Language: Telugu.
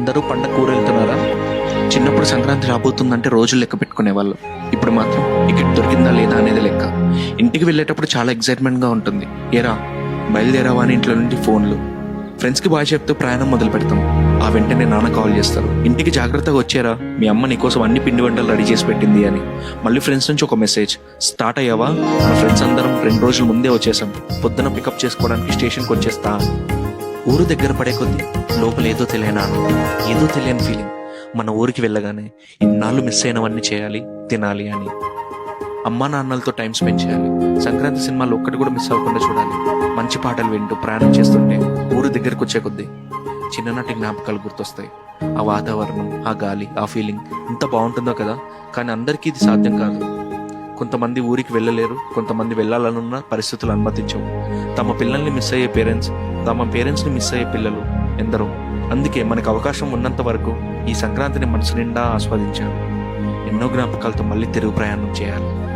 అందరూ పండగ కూర వెళ్తున్నారా చిన్నప్పుడు సంక్రాంతి రాబోతుందంటే రోజులు లెక్క పెట్టుకునే వాళ్ళు ఇప్పుడు మాత్రం టికెట్ దొరికిందా లేదా అనేది లెక్క. ఇంటికి వెళ్ళేటప్పుడు చాలా ఎక్సైట్మెంట్గా ఉంటుంది. ఏరా బయలుదేరావా అని ఇంట్లో నుండి ఫోన్లు. ఫ్రెండ్స్కి బాగా చెప్తూ ప్రయాణం మొదలు పెడతాం. ఆ వెంటనే నాన్న కాల్ చేస్తారు. ఇంటికి జాగ్రత్తగా వచ్చారా మీ అమ్మ నీకోసం అన్ని పిండి వంటలు రెడీ చేసి పెట్టింది అని. మళ్ళీ ఫ్రెండ్స్ నుంచి ఒక మెసేజ్ స్టార్ట్ అయ్యావా? మన ఫ్రెండ్స్ అందరం రెండు రోజుల ముందే వచ్చేసాం. పొద్దున పికప్ చేసుకోవడానికి స్టేషన్కి వచ్చేస్తా. ఊరు దగ్గర పడే కొద్దీ లోపల ఏదో తెలియని ఆనందం ఏదో తెలియని ఫీలింగ్ మన ఊరికి వెళ్ళగానే ఇన్నాళ్ళు మిస్ అయినవన్నీ చేయాలి తినాలి అని. అమ్మా నాన్నలతో టైం స్పెండ్ చేయాలి. సంక్రాంతి సినిమాలు ఒక్కటి కూడా మిస్ అవ్వకుండా చూడాలి. మంచి పాటలు వింటూ ప్రయాణం చేస్తుంటే ఊరు దగ్గరకు వచ్చే కొద్దీ చిన్ననాటి జ్ఞాపకాలు గుర్తొస్తాయి. ఆ వాతావరణం ఆ గాలి ఆ ఫీలింగ్ ఇంత బాగుంటుందో కదా? కానీ అందరికీ ఇది సాధ్యం కాదు. కొంతమంది ఊరికి వెళ్ళలేరు కొంతమంది వెళ్ళాలనున్న పరిస్థితులు అనుమతించవు. తమ పిల్లల్ని మిస్ అయ్యే పేరెంట్స్ తమ పేరెంట్స్ని మిస్ అయ్యే పిల్లలు ఎందరో. అందుకే మనకు అవకాశం ఉన్నంత వరకు ఈ సంక్రాంతిని మనసు నిండా ఆస్వాదించాను ఎన్నో జ్ఞాపకాలతో మళ్ళీ తిరుగు ప్రయాణం చేయాలి.